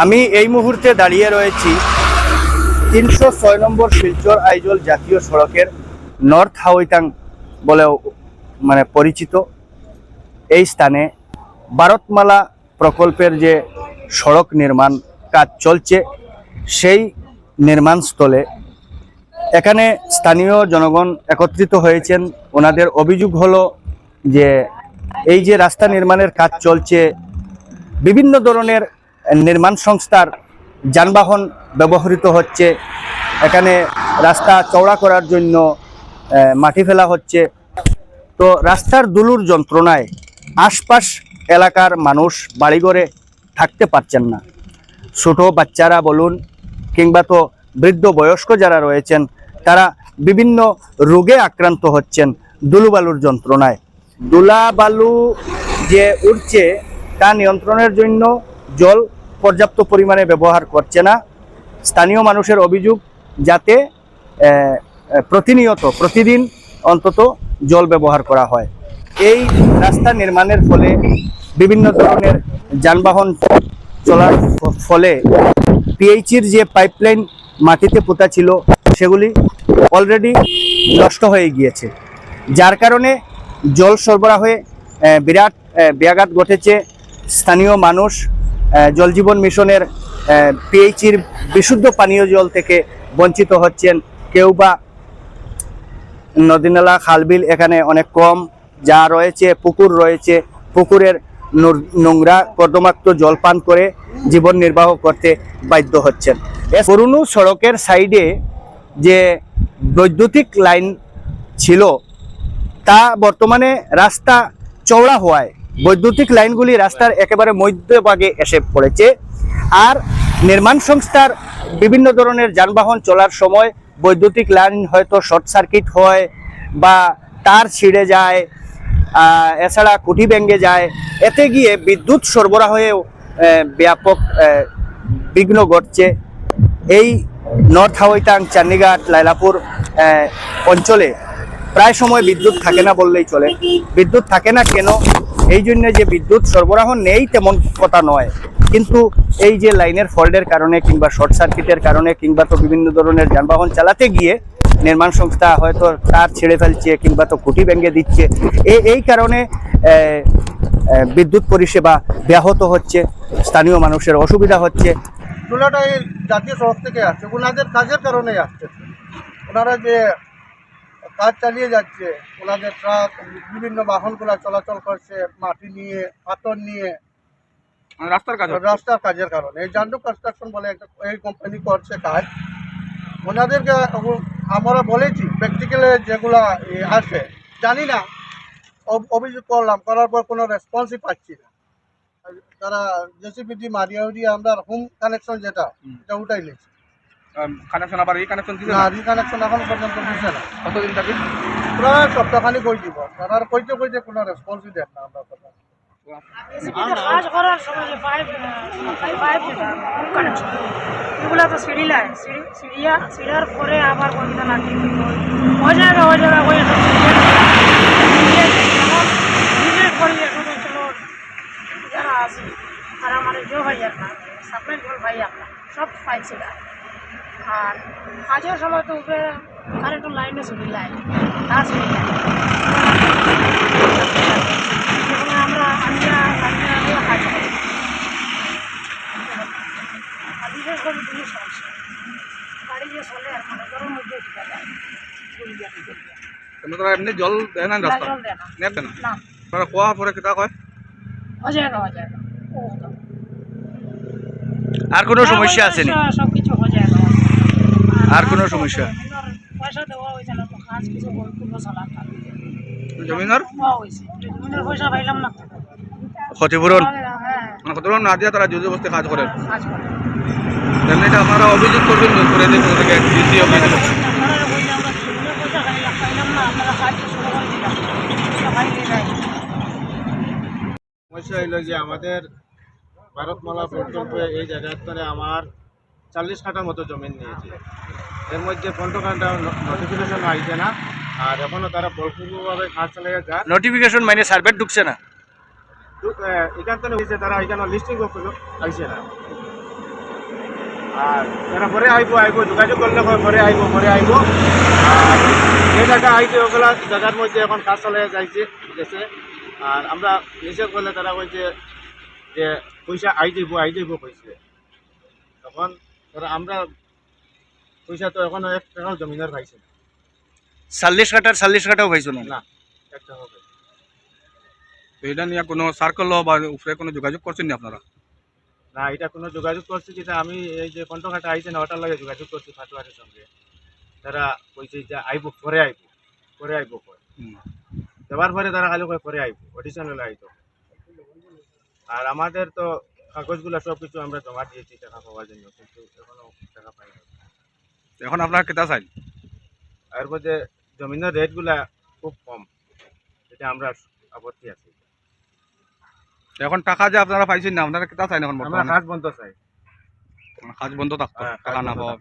আমি এই মুহূর্তে দাঁড়িয়ে রয়েছি তিনশো ছয় নম্বর শিলচর আইজল জাতীয় সড়কের নর্থ হাওইতাং বলেও মানে পরিচিত। এই স্থানে ভারতমালা প্রকল্পের যে সড়ক নির্মাণ কাজ চলছে, সেই নির্মাণস্থলে এখানে স্থানীয় জনগণ একত্রিত হয়েছেন। ওনাদের অভিযোগ হলো যে এই যে রাস্তা নির্মাণের কাজ চলছে, বিভিন্ন ধরনের নির্মাণ সংস্থার যানবাহন ব্যবহৃত হচ্ছে। এখানে রাস্তা চওড়া করার জন্য মাটি ফেলা হচ্ছে। তো রাস্তার দুলুর যন্ত্রণায় আশপাশ এলাকার মানুষ বাড়িঘরে থাকতে পারছেন না। ছোট বাচ্চারা বলুন কিংবা তো বৃদ্ধ বয়স্ক যারা রয়েছেন, তারা বিভিন্ন রোগে আক্রান্ত হচ্ছেন দুলুবালুর যন্ত্রণায়। দুলা বালু যে উঠছে তা নিয়ন্ত্রণের জন্য জল পর্যাপ্ত পরিমাণে ব্যবহার করছে না। স্থানীয় মানুষের অভিযোগ যাতে প্রতিনিয়ত, প্রতিদিন অন্তত জল ব্যবহার করা হয়। এই রাস্তা নির্মাণের ফলে বিভিন্ন ধরনের যানবাহন চলার ফলে পিএইচির যে পাইপলাইন মাটিতে পোতা ছিল, সেগুলি অলরেডি নষ্ট হয়ে গিয়েছে। যার কারণে জল সরবরাহে বিরাট ব্যাঘাত ঘটেছে। স্থানীয় মানুষ আহ, জল জীবন মিশনের পিএইচির বিশুদ্ধ পানীয় জল থেকে বঞ্চিত হচ্ছেন। কেউ বা নদীনালা খালবিল এখানে অনেক কম। যা রয়েছে পুকুর রয়েছে। পুকুরের নোর- কর্দমাক্ত জল পান করে জীবন নির্বাহ করতে বাধ্য হচ্ছেন। পুরনো সড়কের সাইডে যে বৈদ্যুতিক লাইন ছিল তা বর্তমানে রাস্তা চওড়া হওয়ায় বৈদ্যুতিক লাইনগুলি রাস্তার একেবারে মধ্যভাগে এসে পড়েছে। আর নির্মাণ সংস্থার বিভিন্ন ধরনের যানবাহন চলার সময় বৈদ্যুতিক লাইন হয়তো শর্ট সার্কিট হয় বা তার ছিঁড়ে যায় এছাড়া কুঠি ভেঙে যায়। এতে গিয়ে বিদ্যুৎ সরবরাহেও ব্যাপক বিঘ্ন ঘটছে। এই নর্থ হাওয়াইতাং চান্ডিঘাট লাইলাপুর অঞ্চলে প্রায় সময় বিদ্যুৎ থাকে না বললেই চলে। বিদ্যুৎ থাকে না কেন? এই জন্য যে বিদ্যুৎ সরবরাহ নেই তেমন কথা নয়। কিন্তু এই যে লাইনের ফল্টের কারণে কিংবা শর্ট সার্কিটের কারণে কিংবা তো বিভিন্ন ধরনের যানবাহন চালাতে গিয়ে নির্মাণ সংস্থা হয়তো তার ছেড়ে ফেলছে কিংবা তো খুঁটি ভেঙে দিচ্ছে এই এই কারণে বিদ্যুৎ পরিষেবা ব্যাহত হচ্ছে, স্থানীয় মানুষের অসুবিধা হচ্ছে। চুলাটা এই জাতীয় সড়ক থেকে আসছে, ওনাদের কাজের কারণেই আসছে। ওনারা যে কাজ চালিয়ে যাচ্ছে। ওনাদের ট্রাক বিভিন্ন বাহনগুলো চলাচল করছে মাটি নিয়ে পাথর নিয়ে। মানে রাস্তার কাজ রাস্তার কাজের কারণে। এই জান্ডু কনস্ট্রাকশন বলে একটা এই কোম্পানি করছে কাজ। ওনাদেরকে আমরা বলেছি প্র্যাকটিক্যালে যেগুলা আসে জানি না। অভিযোগ করলাম করার পর কোনো রেসপন্সই পাচ্ছি না। তারা জেসিপি দিয়ে মারিয়া উড়িয়ে আমরা হোম কানেকশন যেটা। এটা উঠাই নিয়েছি। কানেকশন আবার এই কানেকশন দিছে না? রিকানেকশন এখন পর্যন্ত দিছে না। কতদিন থাকি? প্রায় সপ্তাহখানি কই দিব? তারা কইতে কইতে কোনো রেসপন্সই দেন না আমরা কাজ করার সময় যে পাইপ পাইপ পাইপ যেটা কানেকশন এগুলো তো সিঁড়ি লাই সিঁড়ি সিঁড়িয়া সিঁড়ার পরে আবার কোনটা না ঠিক ওই জায়গা ওই জায়গা ওই নিজের করে একটু চলো যারা আছে আর আমার জো ভাই না সাপ্লাই জল ভাই আপনার সব পাইছে না আর কাজের সময় তো উপরে কারেন্টের লাইনে সিঁড়ি লাই তা সিঁড়ি আমরা আমরা আমরা আমরা কাজ করি আর বিশেষ করে দুই সমস্যা গাড়ি যে চলে আর মানে মধ্যে ঢুকা যায় এমনি জল দেয় না রাস্তা। নেবে কোয়া পরে কিতা কয়? না যায় না ও তো। আর কোনো সমস্যা আসেনি সব কিছু যায় না আর কোনো সমস্যা? পয়সা দেওয়া হয়েছে না কাজ কিছু খুব মশলা জমিনের জমিনের পয়সা পাইলাম না। ক্ষতিপূরণ? হ্যাঁ মানে কত না দিয়া তারা জুজু বসতে কাজ করে। কাজ করে। তাহলে এটা আপনারা অভিযোগ করবেন করে দিন ওদেরকে ডিসি অফিসে আমরা সমস্যা হইল যে আমাদের ভারতমালা প্রকল্পে এই জায়গাটাতে আমার চল্লিশ কাঠার মতো জমিন নিয়েছে। এর মধ্যে পনেরো কাঠা নোটিফিকেশন আইছে না। আর এখনও তারা বলপূর্বকভাবে কাজ চালিয়ে যায় নোটিফিকেশন মানে সার্ভে ঢুকছে না? এখান থেকে হয়েছে তারা এখানে লিস্টিং আইছে না। আর তারা পরে আইব আইব যোগাযোগ করলে পরে আইব পরে আইব। আর যে জায়গা আইছে ওগুলা জায়গার মধ্যে এখন কাজ চলে যাইছে গেছে। আর আমরা নিষেধ করলে তারা কইছে যে পয়সা আই দিব আই দিব কইছে। তখন তারা আমরা পয়সা তো এখনও এক টাকাও জমিনের পাইছে না। চল্লিশ কাটার চল্লিশ কাটাও পাইছো না? না এক টাকাও পাইছে তো এটা নিয়ে কোনো সার্কেল বা উপরে কোনো যোগাযোগ করছেন না আপনারা? না এটা কোনো যোগাযোগ করছি যেটা আমি এই যে আইছে না ওটার লাগে যোগাযোগ করছি ফাটুয়ারের সঙ্গে। তারা কইছে যে আইব পরে আইব পরে আইব। দেওয়ার পরে তারা খালি কয় পরে আইব অডিশন হলে আইতো। আর আমাদের তো কাগজগুলো সব কিছু আমরা জমা দিয়েছি টাকা পাওয়ার জন্য কিন্তু এখনও টাকা পাইনি। তো এখন আপনারা কেতা চাই এর মধ্যে জমিনের রেটগুলা খুব কম এটা আমরা আপত্তি আছে। এখন টাকা যে আপনারা পাইছেন না আপনারা কেতা চাই এখন আমরা কাজ বন্ধ চাই কাজ বন্ধ থাকতো হ্যাঁ, টাকা না পাওয়া।